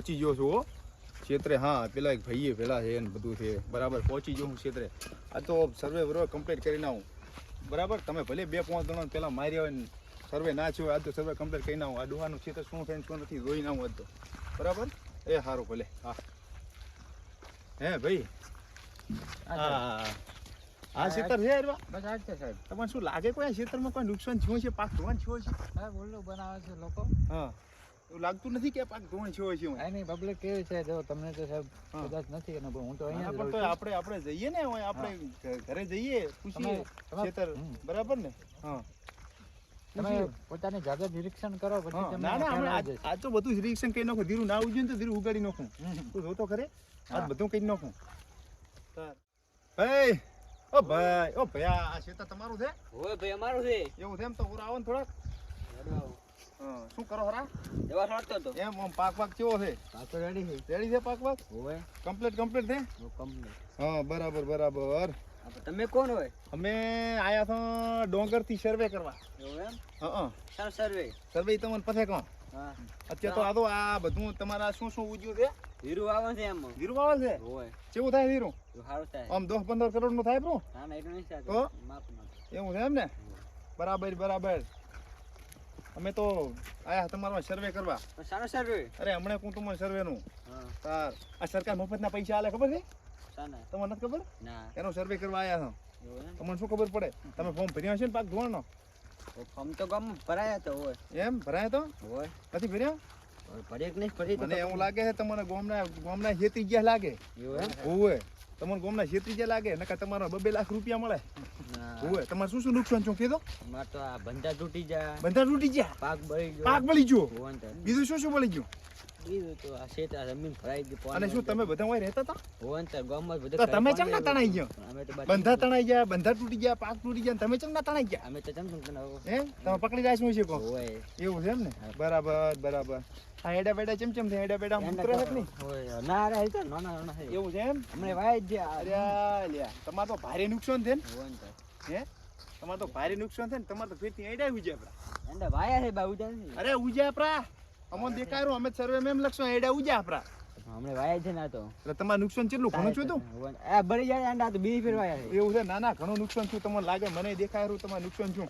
પહોંચી ગયો છું હો. ક્ષેત્રે હા પેલા એક ભાઈએ પેલા છે ને બધું છે. બરાબર પહોંચી ગયો હું ક્ષેત્રે. આ તો સર્વે બરોબર કમ્પ્લીટ કરીને આવું બરાબર તમે ભલે બે પાંચ જણા પેલા માર્યા હોય ને સર્વે ના થયો આ તો સર્વે કમ્પ્લીટ કરીને આવું આ ડોહાનું ક્ષેત્ર શું થાય શું નથી જોઈ આવું આજ તો. બરાબર? એ સારું ભલે. હા. હે ભાઈ? હા આ ક્ષેત્ર છે બસ આજ છે સાહેબ. તમને શું લાગે કોઈ આ ક્ષેત્રમાં કોઈ નુકસાન થયું છે પાક ધોવાણ થયો છે ઉલ્લુ બનાવે છે લોકો. હા. એવું લાગતું નથી કે પાક ધોણ છે છે કાંઈ નહીં પબ્લિક કેવી છે? જો તમને તો સાહેબ કદાચ નથી અને હું તો અહીંયા પણ તો આપણે આપણે જઈએ ને હોય આપણે ઘરે જઈએ પૂછીએ ખેતર. બરાબર ને? હા. તમે પોતાની જાતે નિરીક્ષણ કરો પછી તમને ના ના આ તો બધું જ રિએક્શન કરી નાખું. ધીરું ના ઉજ્યું જોઈએ ને તો ધીરું ઉગાડી નાખું. તું જોતો ખરે? આ. બધું કરી નાખું. ભાઈ ઓ ભાઈ ઓ ભાઈ આ શેતા તમારું છે? ઓય ભાઈ અમારું છે. એવું છે એમ તો ઓરા આવો ને થોડાક. શું કરો હરા દવા છોડતો હતો એમ આમ પાક પાક કેવો છે? આ તો છે. રેડી છે પાક પાક હોય કમ્પ્લીટ કમ્પ્લીટ છે complete. હા બરાબર બરાબર. તમે કોણ હોય? અમે આયા તો ડોંગરથી સર્વે કરવા. એવું એમ? હા સર સર્વે સર્વે તમને પથે કહો. હા. અત્યારે તો આ તો આ બધું તમારા શું શું ઉજ્યું છે? હીરું આવે છે એમ. હીરું આવે છે? હોય કેવું થાય હીરું? સારું થાય. આમ દસ પંદર કરોડનું થાય બ્રો? ના ના એટલું નહીં. તો? એવું છે એમ ને? બરાબર બરાબર. અમે તો આયા તમારા સર્વે કરવા. સારો સર્વે અરે હમણાં તમારે સર્વે નું. હા. તાર આ સરકાર મફતના પૈસા આલે ખબર છે? તમને નથી ખબર? ના. એનો સર્વે કરવા આયા છો તમને શું ખબર પડે? તમે ફોર્મ ભર્યા હશે ને પાક ધોવાનો તો ફોર્મ તો ગમ ભરાયા તો હોય. એમ? ભરાયા તો? હોય. નથી ભર્યા? હવે કે નહીં ભરીએ તો મને એવું લાગે છે તમને ગોમના ગોમના ખેતી ગયા લાગે. એવું એમ? તમને ગોમના ખેતી ગયા લાગે નકા તમારા બબે લાખ રૂપિયા મળે. હોવે તમારે શું શું નુકસાન છો કીધો? માર તો આ બંધા તૂટી જા બંધા તૂટી જા પાક બળી ગયો. પાક બળી ગયો. બીજું શું શું બળી ગયું? બીજું તો આ શેત આ જમીન ભરાઈ ગઈ અને શું તમે બધા હોય રહેતા હતા? હોય ને તો ગામમાં બધા તમે કેમ ના તણાઈ ગયો? અમે તો બંધા તણાઈ ગયા બંધા તૂટી ગયા પાક તૂટી ગયા તમે કેમ ના તણાઈ ગયા? અમે તો ચમચમ બનાવો હે? તમે પકડી જાય શું છે કો હોય. એવું છે એમ ને? બરાબર બરાબર. આ હેડા બેડા ચમ ચમ હેડા બેડા ઉતરે છે કે નહીં? ના રે હાલ તો ના ના છે એવું. છે એમ? હમણે વાય જ અરે લ્યા તમારે તો ભારે નુકસાન છે ને? ને હે? તમાર તો ભારે નુકસાન છે ને? તમારે તો ફેરથી હેડા ઉજે આપડા એંડા વાયા છે બા ઉજા અરે ઉજા આપડા અમોન દેખાયું અમે સર્વે મેમ લખશો હેડા ઉજ્યા આપડા હમણે વાયા છે ના તો. એટલે તમારે નુકસાન કેટલું? ઘણું છું તું. આ બળી જાય એંડા તો બી ફેર વાયા છે. એવું છે? ના ના ઘણું નુકસાન છું તમને લાગે મને દેખાય રહ્યું તમારે નુકસાન તો.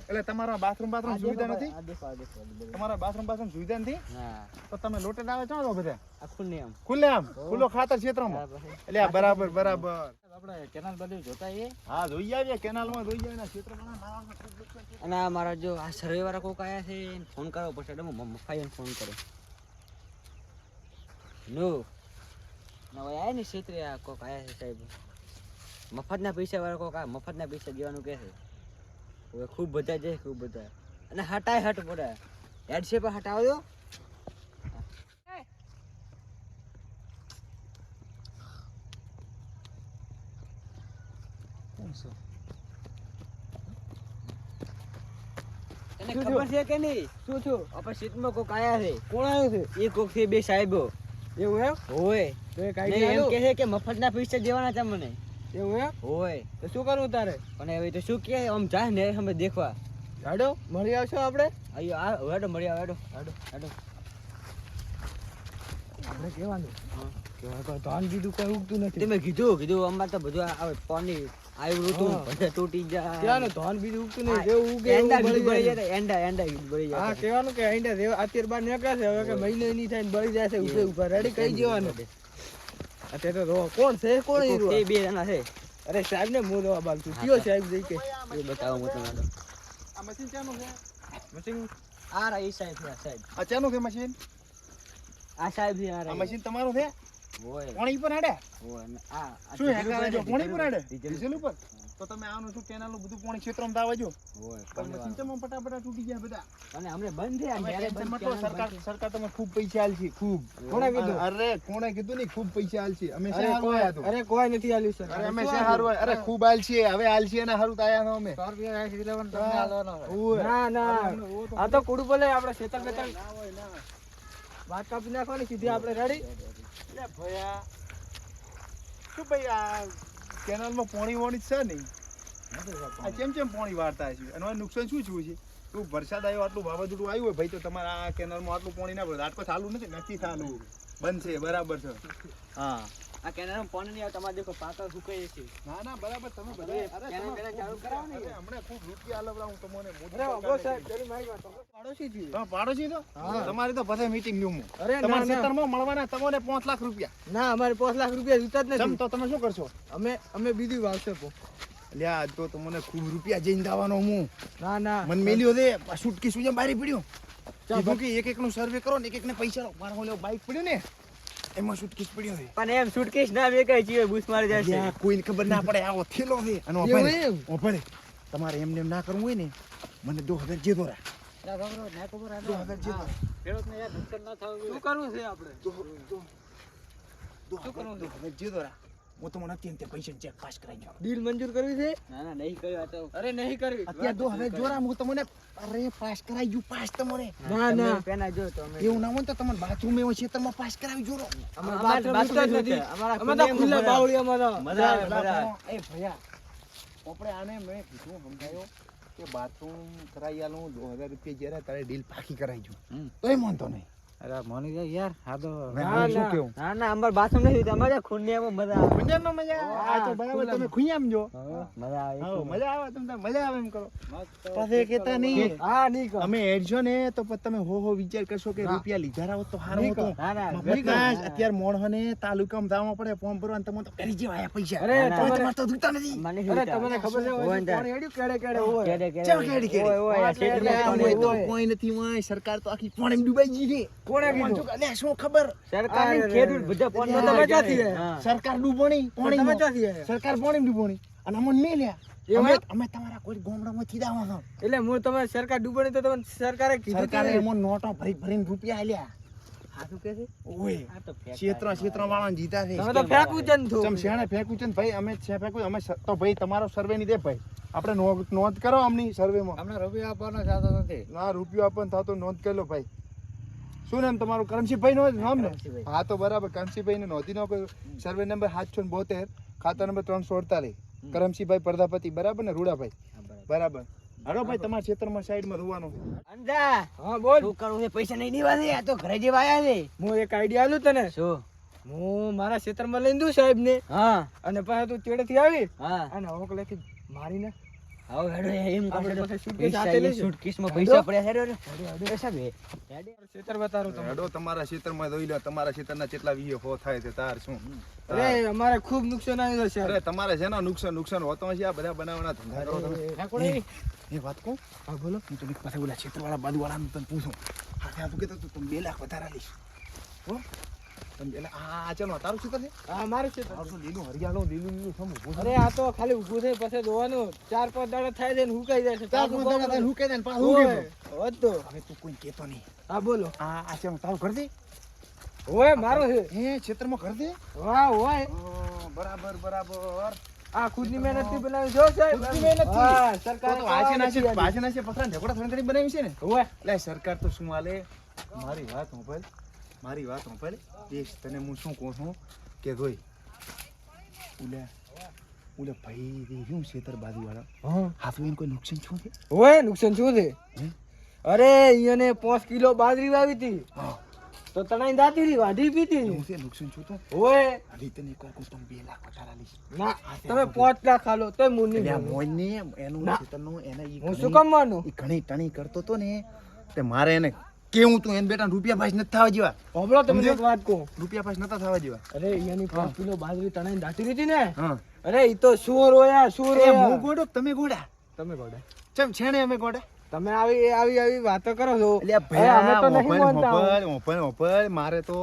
એટલે તમારા બાથરૂમ બાથરૂમ સુવિધા નથી? આ આ આ. તમારા બાથરૂમ બાથરૂમ સુવિધા નથી? હા. તો તમે લોટે આવે છો તો બધા? આ ખુલ્લી આમ. ખુલ્લે આમ? ખુલ્લો ખાતર ક્ષેત્રમાં. એટલે આ બરાબર બરાબર. આપણે કેનાલ બધું જોતા એ હા જોઈ આવીએ. કેનાલમાં જોઈ આવીએ. ક્ષેત્રમાં. અને મારા જો આ સર્વે વાળા કોક આયા છે ફોન કરવો પડશે એટલે હું મફાઈને ફોન કરો નો. ના ભાઈ આયા ને ક્ષેત્રે આ કોક આયા છે સાહેબ. મફતના પૈસા વાળા કોક આ મફતના પૈસા દેવાનું કહે છે. હવે ખૂબ બધા છે ખૂબ બધા. અને હટાય હટ પડે હેડ છે પણ તને ખબર છે કે નહીં શું થયું? આપણે સીટમાં કોક આયા છે. કોણ આવ્યો છે? એ કોક છે બે સાહેબો. એવું એમ? હોય તો એક ને એમ? કહે છે કે મફતના પૈસા દેવાના છે મને એવું એમ? હોય તો શું કરવું તારે? પણ હવે તો શું કે આમ જાય ને અમે દેખવા હાડો મળી આવશો આપણે? અయ్యో આ હાડો મળી આવે હાડો હાડો હાડો આપણે કહેવાનું. હા. કે હવે કોઈ ધાન બીજું કોઈ ઉગતું નથી. તમે કીધું કીધું અમાર તો બધું આવે પાણી આવ્યું હતું બધે તૂટી જાય. કહેવાનું ધાન બીજું ઉગતું નહીં. જેવું ઉગે એંડા બળી જાય. જાય એંડા એંડા બળી હા, કહેવાનું કે આઈંડા જેવા અત્યારે બાર નીકળ્યા છે, હવે કે મહિનો નહીં થાય બળી જાય છે, ઊભે રેડી કહી દેવાનું. અત્યારે તો રો. કોણ છે? કોણ એ? તે બે જણા છે. અરે સાહેબ ને હું દવા બાલ છું કયો સાહેબ? જઈ કે? એ બતાવો હું તમને આ મશીન ચાનું છે? મશીન આ રા એ સાહેબ સાહેબ. આ છે મશીન આ સાહેબ મશીન તમારું છે? પાણી પર હેડે? હોય ને આ આ શું હેડે જો પાણી પર હેડે? ડીઝલ ઉપર? તો તમે આનું શું કેનાલનું બધું પાણી ક્ષેત્રમાં દાવા જો? પણ ફટાફટ તૂટી ગયા બધા. અને અમને બંધ થયા ને ને સરકાર સરકાર તમને ખૂબ પૈસા આલશે ખૂબ. કોણે કીધું? અરે કોણે કીધું નહીં ખૂબ પૈસા આલશે અમે શે આયા તો? અરે કોઈ નથી આલ્યું સર. અરે અમે શા હારું આયા? અરે ખૂબ આલશે. હવે આલશે એના હારું તાયા આયા છો અમે. ઓય. ના ના અરે અમને ના તો આ તો કુડું બોલે આપણે શેતર બેતર વાત કાપી નાખવાની, સીધી આપણે રેડી. લે ભયા. શું ભાઈ આ કેનાલમાં પાણી વાણી છે નહીં? આ કેમ કેમ પાણી વાળતા છે? અને નુકસાન શું થયું છે? તું વરસાદ આવ્યો, આટલું વાવાઝોડું આવ્યું હોય, ભાઈ, તો તમારે આ કેનાલમાં આટલું પાણી ના પડે આટલું ચાલુ નથી નથી ચાલુ. બંધ છે, બરાબર છે. હા. આ કેનાલમાં પાણી નહીં આવે તમારે દેખો પાકા સુકાઈ છે ના ના બરાબર તમે બધા અરે બેનાલ ચાલુ કરાવો ને. હમણે ખૂબ રૂપિયા આલવરા હું તમને અરે અગો સાહેબ જરી મારી વાત પાડોશી છીએ. તમે પાડોશી તો? હા. તમારી તો બધે મીટિંગનું અરે ના તમારા ખેતરમાં મળવાના તમને 5 લાખ રૂપિયા. ના અમારે પાંચ લાખ રૂપિયા જોતા જ નથી. તમ તો તમે શું કરશો? અમે અમે બીજું વાવશે પો. લ્યા આજ તો તમને ખૂબ રૂપિયા જઈને દાવાનો હું. ના ના. મન મેલ્યો દે આ સુટકી સુજે બારી પડ્યો. ચાલ, કે એક એક નું સર્વે કરો ને એક એક ને પૈસા લો. મારો ઓલો બાઈક પડ્યો ને. એમાં સુટકેસ પડ્યો છે. પણ એમ સુટકેસ ના વેકાય છે બૂસ મારી લ્યા, કોઈને ખબર ના પડે આવો થેલો છે. અને ઓ એવું ઓ ભલે તમારે એમને એમ ના કરવું હોય ને મને દો હજાર જે દોરા. દો હજાર જે દોરા. શું કરવું છે આપણે? દો તો હું તમને પૈસા ચેક પાસ કરાવી જાઉં ડીલ મંજૂર કરવી છે? ના ના નહીં કર્યું આ તો. અરે નહીં કરવી. અત્યારે દો હવે જોરા હું તમને અરે પાસ કરાવી જુ પાસ તમને. ના ના. પેના જો તમે. એવું ના હોય તો તમને બાથરૂમ એવો છે તમે પાસ કરાવી જોરો. અમારે અમારે બાથરૂમ નથી. નથી. અમારા અમે તો ખુલ્લા બાવળી અમારા મજા આવે મજા એ ભયા. આપણે આને મેં કીધું સમજાયો કે બાથરૂમ કરાવી આલું દો હજાર રૂપિયા જ્યારે તારે ડીલ પાકી કરાવી જો. તોય માનતો નહીં. અરે મને તો યાર આ તો ના, શું કેવું ના ના અમાર બાથરૂમ નથી અમારે ખુન્યામાં મજા આવે. ખુંજામાં મજા આ તો બરાબર તમે ખુંજામ જો. મજા આવે હા, મજા આવે તમે મજા આવે એમ કરો. પછી કહેતા નહીં. હા નહીં કહો. અમે હેડજો ને તો તમે હો હો વિચાર કરશો કે રૂપિયા લીધા રહો તો સારું નહીં ના ના અત્યારે મોણહોને તાલુકામાં જવા પડે ફોર્મ ભરવાનું તમે તો કરી જેવા આયા પૈસા. અરે તમારે તો જોતા નથી. અરે તમને ખબર છે હોય કોણ હેડ્યું? કેડે કેડે હોય કેડે કેડે. ચાલ કેડી કેડી. ઓય ઓય આ એટલે ક્ષેત્રમાં હોય હોય તો કોઈ નથી હોય સરકાર તો આખી પાણી ડૂબાઈ ગઈ છે. કોણે કીધું? અલે શું ખબર? સરકાર અરે, ને ખેડૂત બધા તો પોતાના તમે જાતી સરકાર ડૂબોણી તમે જાતી સરકાર પાણી. ડૂબોણી અને અમને મેલ્યા અમે અમે તમારા કોઈ ગામડામાંથી દાવા એટલે હું તમે સરકાર ડૂબણી તો તમને સરકારે કીધું સરકારે ને. નોટો ભરી ભરીને રૂપિયા આલ્યા. આ શું છે? ઓય તો ફેંક ક્ષેત્ર જીતા છે. તમે તો ફેંકવું છે ને શેણે ફેંકું છે ને ભાઈ? અમે છે ફેંકું અમે તો ભાઈ તમારો સર્વે ની દે ભાઈ. આપણે નોંધ નોંધ કરો અમની સર્વેમાં અમને રૂપિયો આપવાનો થતો નથી. ના રૂપિયો આપવાનો થતો નોંધ કરી લો ભાઈ. શું નામ તમારું? કરમશીભાઈ નો નામ ને હા તો બરાબર. કરમશીભાઈ ને નોંધી નાખો. સર્વે નંબર સાતસો બોતેર ખાતા નંબર ત્રણસો અડતાલીસ. કરમશીભાઈ પ્રજાપતિ બરાબર ને? રૂડાભાઈ. બરાબર. હાલો ભાઈ તમારા ક્ષેત્રમાં સાઈડમાં રોવાનું. અંજા! હા બોલ. શું પૈસા નહીં દેવા દે. આ તો ઘરે જેવા આયા છે. હું એક આઈડિયા આલું તને. શું? હું મારા ક્ષેત્રમાં લઈને દઉં સાહેબ ને હા. અને પાછા તું ચેડેથી આવી હા. અને હોકલેથી મારીને હવે હેડો એમ આપણે કરશો તો પછી suitcase પૈસા હાથે એ લઈશું. suitcase માં પૈસા પડ્યા હેડો હેડો. એ સાહેબ, હેડો. બતારો તમે હેડો તમારા ક્ષેત્રમાં જોઈ લો તમારા ક્ષેત્રના કેટલા વીએ હો થાય છે તાર શું? અરે અમારે ખૂબ નુકસાન આવ્યું છે અરે તમારે શેનો નુકસાન નુકસાન હોતો હશે આ બધા બનાવવાના ધંધા કરો તમે. એ વાત કહું હા બોલો. હું તમને પાસે ઓલા ક્ષેત્રવાળા બાજુવાળાને તને પૂછું. હા ત્યાં તું કહેતો તું તમે બે લાખ વધારા લઈશ. હો? ચાલો તારું છે? હા મારું ક્ષેત્ર લીલું? હરિયાળું લીલું લીલું સમ ઊભું અરે આ તો ખાલી ઊભું થઈ પછી જોવાનું ચાર પાંચ દાડા થાય છે ને હુકાઈ જાય છે. ચાર પાંચ દાડા થાય હુકાઈ જાય ને પાછું હુકે ઓય, હવે તું કોઈ કહેતો નહીં. હા બોલો. આ આ છે તારું ઘર દે. હોય મારો છે. હે ક્ષેત્રમાં ઘર દે? વાહ હોય. બરાબર બરાબર. આ ખુદની મહેનતથી બનાવી જો સાહેબ. ખુદની મહેનતથી? હા સરકાર તો આજે પથરા ઢેકોડા થઈને બનાવી છે ને? હોય. એટલે સરકાર તો શું હાલે? મારી વાત હોંભળ મારી વાત હોંભળ દેશ તને હું શું કહું છું કે જોઈ ઉલે ઉલે ભાઈ રે શું છેતર બાજુવાળા? હા. હાથમાં એને કોઈ નુકસાન શું છે? હોય નુકસાન શું છે? અરે અહીંયાને પાંચ કિલો બાજરી વાવી હતી. તો તણાઈ દાતી રી વાઢી પીતી હું છે નુકસાન છું તો? હોય અરે તને વાર કહું તમે બે લાખ વધારા લઈશ. ના તમે પાંચ લાખ ખાલો તો એટલે આ એનું છેતરનું એને હું શું કમવાનું? ઘણી ટણી કરતો તો ને તે મારે એને કેવું તું? એને બેટા રૂપિયા પાસ નથી થવા જેવા. હોભળો તમને એક વાત કહું. રૂપિયા પાસ નતા થવા જેવા. અરે અહીંયાની પાંચ કિલો બાજરી તણાઈ દાટી હતી ને? અરે ઈ તો શું રોયા શું રોયા. હું ગોડો? તમે ગોડા? તમે ગોડા. ચમ છેણે અમે ગોડા? તમે આવી આવી આવી વાતો કરો છો. એટલે ભાઈ અમે તો નહીં મારે તો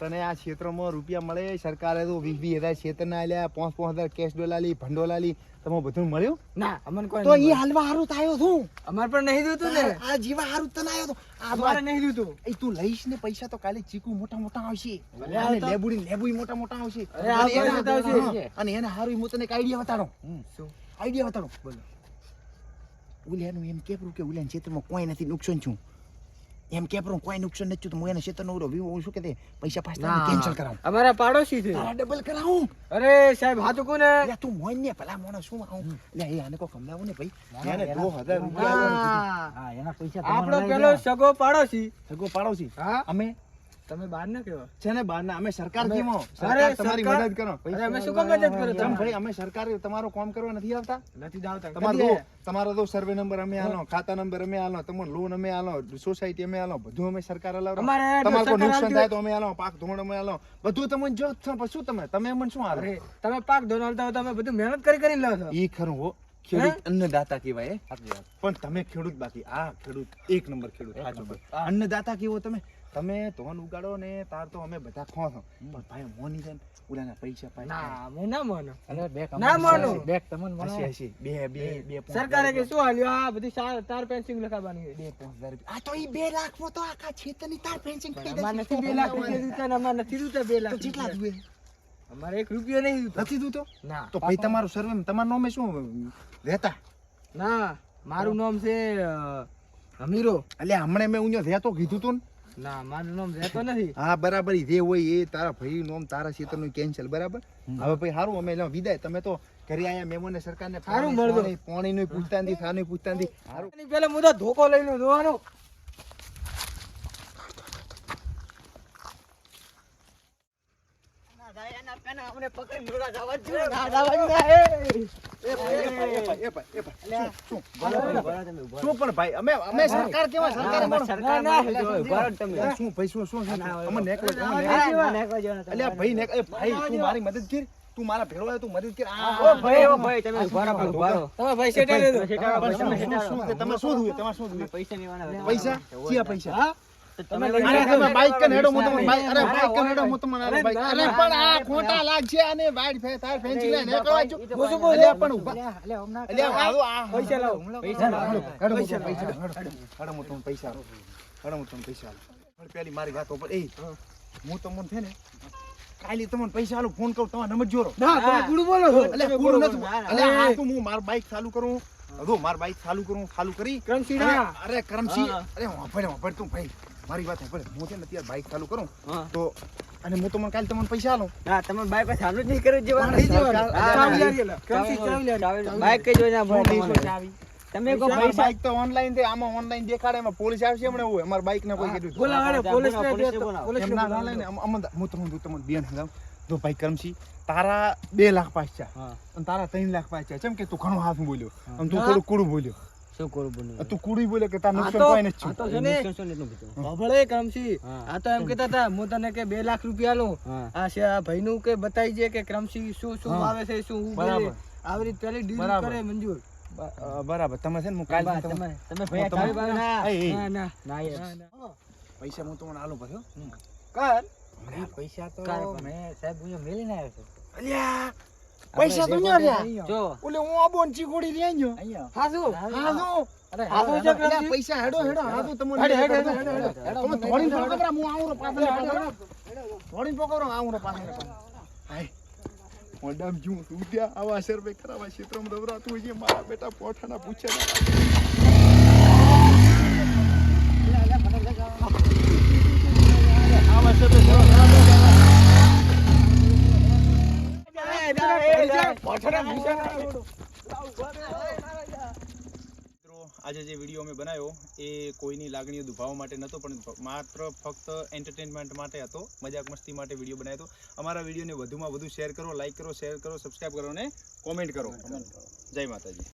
તને આ ક્ષેત્રમાં રૂપિયા મળે સરકારે તો વીસ વીસ હજાર ક્ષેત્રના આલ્યા પાંચ પાંચ હજાર કેશ ડોલાલી ભંડોલાલી તમે બધું મળ્યું? ના અમને કોઈ તો એ હાલવા હારું આવ્યો છું. અમારે પણ નહીં દીધું ને. આ જીવા હારું તને આવ્યો તો અમારે નહીં દીધું એ તું લઈશ ને પૈસા તો કાલે ચીકુ મોટા મોટા આવશે. અને લેબુડી લેબુઈ મોટા મોટા આવશે. અને એના- અને હારું હું તને એક આઈડિયા બતાડો. શું? આઈડિયા બતાડો. બોલો. ઉલિયાનું એમ કેપરું કે ઉલિયાના ક્ષેત્રમાં કોઈ નથી નુકસાન છું એમ કેપરું કોઈ નુકસાન નથી તો હું એના ક્ષેત્રનો ઉરો વીવો હું શું કે પૈસા પાછા કેન્સલ કરાવું. અમારા પાડોશી છે. તારા ડબલ કરાવું. અરે સાહેબ હાથ કોને લે તું મોઈન ને પેલા મોણો શું આવું? લે એ આને કો કમલાવું ને ભાઈ. એને 2000 રૂપિયા હા. હા એના પૈસા આપણો પેલો સગો પાડોશી. સગો પાડોશી? હા. અમે? તમે બહાર ના કેવા છે ને બહારના અમે સરકાર કીમો. સરકાર તમારી મદદ કરો. અરે અમે શું કામ મદદ કરો તમે? ભાઈ અમે સરકાર તમારો કામ કરવા નથી આવતા? નથી આવતા. તમારો તમારો તો સર્વે નંબર અમે આલો ખાતા નંબર અમે આલો તમને લોન અમે આલો સોસાયટી અમે આલો બધું અમે સરકાર અમારે તમારે કોઈ નુકસાન થાય તો અમે આલો પાક ધોણ અમે આલો. બધું તમને જો શું તમે? તમે અમને શું આલો તમે પાક ધોનાવતા હો તમે બધું મહેનત કરી કરી લાવો છો. ઈ ખરું હો. ખેડૂત અન્નદાતા કહેવાય. પણ તમે ખેડૂત બાકી. આ ખેડૂત એક નંબર ખેડૂત. અન્નદાતા કેવો તમે? તમે ધોન ઉગાડો ને તાર તો અમે બધા ખો છો. પણ ભાઈ મોની છે ને ઓલાના પૈસા પાઈ ના હું ના માનો. બેક ના માનું. હસી હશે બે બે બે સરકારે કે શું હાલ્યું? આ બધી ચાર તાર પેન્સિંગ લખાવવાની છે. બે પાંચ રૂપિયા. આ તો ઈ બે લાખમાં તો આખા ક્ષેત્રની તાર કરી અમારે દેશે. નથી બે લાખ રૂપિયા દીધા ને અમારે નથી દીધા બે લાખ કેટલા રૂપિયા. અમારે એક રૂપિયો નહીં દીધો નથી દીધો ના. તો ભાઈ તમારું સર્વે તમારું નામે શું? રહેતા? ના મારું નામ છે અમીરો એટલે હમણાં મેં ઉન્યો રહેતો કીધું તું ને. ના મારું નામ રહેતો નથી. હા બરાબર જે હોય એ તારા ભાઈ નોમ તારા ક્ષેત્રનું કેન્સલ બરાબર? હવે ભાઈ સારું અમે વિદાય. તમે તો ઘરે આયા મેમોને સરકારને. પાણી નું પૂછતા નથી સાનું પૂછતા નથી મુદા ધોકો લઈ લો જોવાનો એ ભાઈ, એ ભાઈ, એ ભાઈ, એ ભાઈ, એ ભાઈ. શું, શું? શું પણ ભાઈ અમે અમે સરકાર કેવા સરકારે માણસ. ના, ના, અલ્યા, શું ભાઈ શું શું શું? અમે નેકળો, અમે નેકળો. અલ્યા ભાઈ નેક- એ ભાઈ તું મારી મદદ કરી. તું મારા ભેળો તું મદદ કર. ઓ ભાઈ, ઓ ભાઈ તમે રહો. તમે ભાઈ સેટા લેજો શું, તમે? તમારે શું? પૈસા પૈસા? પૈસા? હા? તમે. તમે બાઈક કન હેડો હું તમને બાઈક અરે બાઈક કન હેડો હું તમને અરે અરે બાઈક અરે પણ આ ખોટા લાગશે આને વાઈડ ફે તાર ફેન્સિંગ ને નેકળવા જો હું શું કહું અલ્યા છું? પણ ઊભા અલ્યા આવો આ પૈસા લાવો પૈસા હેડો હેડો હું પૈસા હેડો હેડો હું તમને પૈસા હેડો હું તમને પૈસા પણ પેલી મારી વાત ઉપર એ હું. તમને છે ને કાલે તમને પૈસા આલું ફોન કરું તમારે નંબર જોરો ના તમે કુડું બોલો છો. એટલે પૂરું નતું એટલે આ તો હું માર બાઈક ચાલુ કરું. જો મારું બાઈક ચાલુ કરું ચાલુ કરી. અરે કરમસી અરે વાપરે વાપરે તું ભાઈ. મારી વાત વાપરે હું છે ને અત્યારે બાઇક ચાલુ કરું તો અને હું તમને કાલે તમને પૈસા આલું ના, તમે બાઇક ચાલુ જ નહીં. હા, હા. લાવી. ચાવી- બાઈક કઈ જોઈને ચાવી? તમે કો પૈસા તો ઓનલાઈન દે આમાં ઓનલાઈન દેખાડે એમાં પોલીસ આવશે હમણાં હું અમાર બાઇક ને કોઈ કીધું બોલા હા, તો- બોલાવો. પોલીસને એમ ના ના લઈને હું તમને હું તમને બેન હલાવ તો ભાઈ કરમસી તારા બે લાખ પાછા હા. અને તારા ત્રણ લાખ પાછા કેમ કે તું ઘણો હાથ બોલ્યો અને તું થોડું કુડું બોલ્યો શું કરું તું કુડી બોલે કે તાર નુકસાન કોઈ નથી. તો છે ને ભભળે હા. આ તો એમ કહેતા હતા હું તને કે બે લાખ રૂપિયા લઉં આ છે આ ભાઈનું કે બતાવી છે કે ક્રમસી શું શું આવે છે શું ઉગે બરાબર. આવી રીતે પેલી ડીલ કરે મંજૂર. બરાબર. તમે છે ને હું કાલ તમે તમે ભાઈ ના- ના. ના ના ના. ના, ના. પૈસા હું તમને આલો પાછો કર પૈસા તો મેં સાહેબ હું મેલીને આવ્યો છું. અલ્યા! પૈસા તો ન્યા રહ્યા જો ઓલે હું આબો ને ચીકોડી લઈ આવ્યો હાસુ હાસુ જો? પૈસા હેડો હેડો હાસુ તમને હેડો, હેડો, હેડો, હેડો. તમે ધોળીને પકડરા, હું આવું રો પાછળ, પાછળ. પકડરો, આવું રો પાછળ. હાય. મોઢામાં જ્યું ઉડ્યા, આવા સર્વે કરાવા ક્ષેત્રમાં દવરાતું હોય મારા બેટા પોઠાના પૂછ્યા આવા સર્વે મિત્રો આજે જે વીડિયો અમે બનાવ્યો એ કોઈની લાગણીઓ દુભાવવા માટે નહોતો પણ માત્ર ફક્ત એન્ટરટેનમેન્ટ માટે હતો મજાક મસ્તી માટે વીડિયો બનાવ્યો હતો. અમારા વિડીયોને વધુમાં વધુ શેર કરો લાઇક કરો શેર કરો સબસ્ક્રાઈબ કરો અને કોમેન્ટ કરો. જય માતાજી.